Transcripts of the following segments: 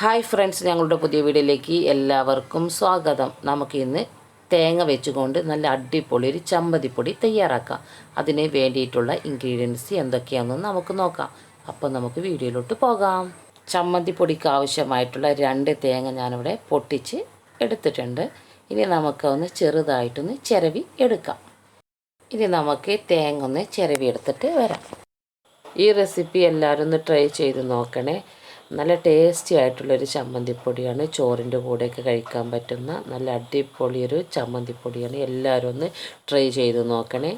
Hi friends ഞങ്ങളുടെ പുതിയ വീഡിയോയിലേക്ക് എല്ലാവർക്കും സ്വാഗതം. നമുക്കിന്ന് തേങ്ങ വെച്ചുകൊണ്ട് നല്ല അടിപൊളി ഒരു ചമ്മതിപ്പൊടി തയ്യാറാക്കാം. അതിന് വേണ്ടിയിട്ടുള്ള ഇൻഗ്രീഡിയൻസ് എന്തൊക്കെയാണെന്ന് നമുക്ക് നോക്കാം. അപ്പോൾ നമുക്ക് വീഡിയോയിലോട്ട് പോകാം. ചമ്മന്തിപ്പൊടിക്ക് ആവശ്യമായിട്ടുള്ള രണ്ട് തേങ്ങ ഞാനിവിടെ പൊട്ടിച്ച് എടുത്തിട്ടുണ്ട്. ഇനി നമുക്കൊന്ന് ചെറുതായിട്ടൊന്ന് ചിരവി എടുക്കാം. ഇനി നമുക്ക് തേങ്ങ ഒന്ന് ചിരവി എടുത്തിട്ട് വരാം. ഈ റെസിപ്പി എല്ലാവരും ഒന്ന് ട്രൈ ചെയ്ത് നോക്കണേ. നല്ല ടേസ്റ്റി ആയിട്ടുള്ളൊരു ചമ്മന്തിപ്പൊടിയാണ്. ചോറിന്റെ കൂടെയൊക്കെ കഴിക്കാൻ പറ്റുന്ന നല്ല അടിപൊളിയൊരു ചമ്മന്തിപ്പൊടിയാണ്. എല്ലാവരും ഒന്ന് ട്രൈ ചെയ്ത് നോക്കണേ.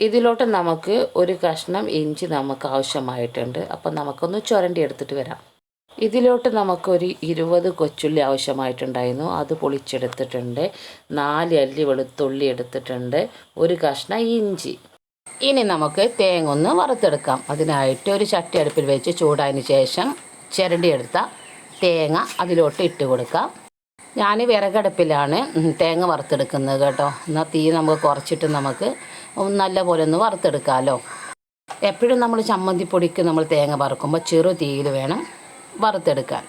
ഇതിലോട്ട് നമുക്ക് ഒരു കഷ്ണം ഇഞ്ചി നമുക്ക് ആവശ്യമായിട്ടുണ്ട്. അപ്പം നമുക്കൊന്ന് ചുരണ്ടി എടുത്തിട്ട് വരാം. ഇതിലോട്ട് നമുക്കൊരു ഇരുപത് കൊച്ചുള്ളി ആവശ്യമായിട്ടുണ്ടായിരുന്നു. അത് പൊളിച്ചെടുത്തിട്ടുണ്ട്. നാല് അല്ലി വെളുത്തുള്ളി എടുത്തിട്ടുണ്ട്. ഒരു കഷ്ണം ഇഞ്ചി. ഇനി നമുക്ക് തേങ്ങ ഒന്ന് വറുത്തെടുക്കാം. അതിനായിട്ട് ഒരു ചട്ടി അടുപ്പിൽ വെച്ച് ചൂടായതിന് ശേഷം ചിരണ്ടിയെടുത്ത തേങ്ങ അതിലോട്ട് ഇട്ട് കൊടുക്കാം. ഞാൻ വിറകടുപ്പിലാണ് തേങ്ങ വറുത്തെടുക്കുന്നത് കേട്ടോ. എന്നാൽ തീ നമുക്ക് കുറച്ചിട്ട് നമുക്ക് നല്ല പോലെ ഒന്ന് വറുത്തെടുക്കാമല്ലോ എപ്പോഴും നമ്മൾ ചമ്മന്തിപ്പൊടിക്ക് നമ്മൾ തേങ്ങ വറുക്കുമ്പോൾ ചെറു തീയിൽ വേണം വറുത്തെടുക്കാൻ.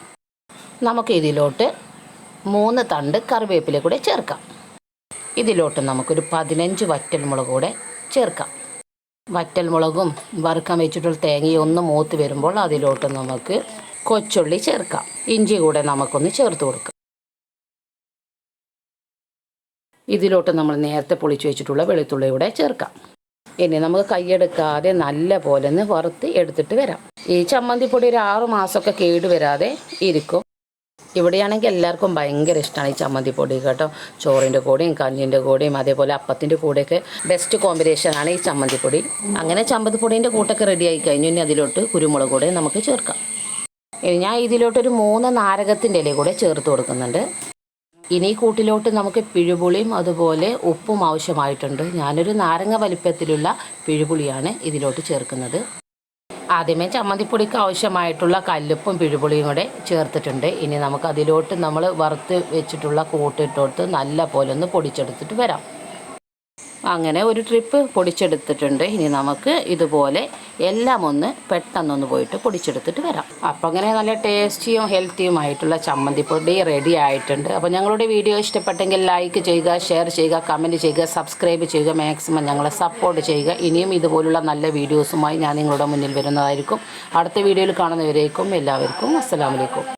നമുക്ക് ഇതിലോട്ട് മൂന്ന് തണ്ട് കറിവേപ്പില കൂടെ ചേർക്കാം. ഇതിലോട്ട് നമുക്കൊരു പതിനഞ്ച് വറ്റൽമുളക് കൂടെ ചേർക്കാം. വറ്റൽമുളകും വറുക്കാൻ വെച്ചിട്ടുള്ള തേങ്ങയും ഒന്ന് മൂത്ത് വരുമ്പോൾ അതിലോട്ട് നമുക്ക് കൊച്ചുള്ളി ചേർക്കാം. ഇഞ്ചി കൂടെ നമുക്കൊന്ന് ചേർത്ത് കൊടുക്കാം. ഇതിലോട്ട് നമ്മൾ നേരത്തെ പൊളിച്ച് വെച്ചിട്ടുള്ള വെളുത്തുള്ളി കൂടെ ചേർക്കാം. ഇനി നമുക്ക് കൈയെടുക്കാതെ നല്ല പോലെ ഒന്ന് വറുത്ത് എടുത്തിട്ട് വരാം. ഈ ചമ്മന്തിപ്പൊടി ഒരു ആറ് മാസമൊക്കെ കേട് വരാതെ ഇരിക്കും. ഇവിടെയാണെങ്കിൽ എല്ലാവർക്കും ഭയങ്കര ഇഷ്ടമാണ് ഈ ചമ്മന്തിപ്പൊടി കേട്ടോ. ചോറിന്റെ കൂടെയും കഞ്ഞിന്റെ കൂടെയും അതേപോലെ അപ്പത്തിന്റെ കൂടെയൊക്കെ ബെസ്റ്റ് കോമ്പിനേഷനാണ് ഈ ചമ്മന്തിപ്പൊടി അങ്ങനെ ചമ്മന്തിപ്പൊടീന്റെ കൂട്ടൊക്കെ റെഡിയായി കഴിഞ്ഞു. ഇനി അതിലോട്ട് കുരുമുളക് കൂടെ നമുക്ക് ചേർക്കാം. ഇനി ഞാൻ ഇതിലോട്ടൊരു മൂന്ന് നാരകത്തിന്റെ ഇല കൂടെ ചേർത്ത് കൊടുക്കുന്നുണ്ട്. ഇനി കൂട്ടിലോട്ട് നമുക്ക് പിഴുപുളിയും അതുപോലെ ഉപ്പും ആവശ്യമായിട്ടുണ്ട്. ഞാനൊരു നാരങ്ങ വലിപ്പത്തിലുള്ള പിഴുപുളിയാണ് ഇതിലോട്ട് ചേർക്കുന്നത്. ആദ്യമേ ചമ്മന്തിപ്പൊടിക്ക് ആവശ്യമായിട്ടുള്ള കല്ലുപ്പും പിഴുപുളിയും കൂടെ ചേർത്തിട്ടുണ്ട്. ഇനി നമുക്ക് അതിലോട്ട് നമ്മൾ വറുത്ത് വെച്ചിട്ടുള്ള കൂട്ടിട്ടോട്ട് നല്ല പോലെ ഒന്ന് പൊടിച്ചെടുത്തിട്ട് വരാം. അങ്ങനെ ഒരു ട്രിപ്പ് പൊടിച്ചെടുത്തിട്ടുണ്ട്. ഇനി നമുക്ക് ഇതുപോലെ എല്ലാം ഒന്ന് പെട്ടെന്നൊന്ന് പോയിട്ട് പൊടിച്ചെടുത്തിട്ട് വരാം. അപ്പോൾ അങ്ങനെ നല്ല ടേസ്റ്റിയും ഹെൽത്തിയുമായിട്ടുള്ള ചമ്മന്തിപ്പൊടി റെഡി ആയിട്ടുണ്ട്. അപ്പോൾ ഞങ്ങളുടെ വീഡിയോ ഇഷ്ടപ്പെട്ടെങ്കിൽ ലൈക്ക് ചെയ്യുക ഷെയർ ചെയ്യുക കമന്റ് ചെയ്യുക സബ്സ്ക്രൈബ് ചെയ്യുക മാക്സിമം ഞങ്ങളെ സപ്പോർട്ട് ചെയ്യുക. ഇനിയും ഇതുപോലുള്ള നല്ല വീഡിയോസുമായി ഞാൻ നിങ്ങളുടെ മുന്നിൽ വരുന്നതായിരിക്കും. അടുത്ത വീഡിയോയിൽ കാണുന്നവരേക്കും എല്ലാവർക്കും അസ്സലാമലൈക്കും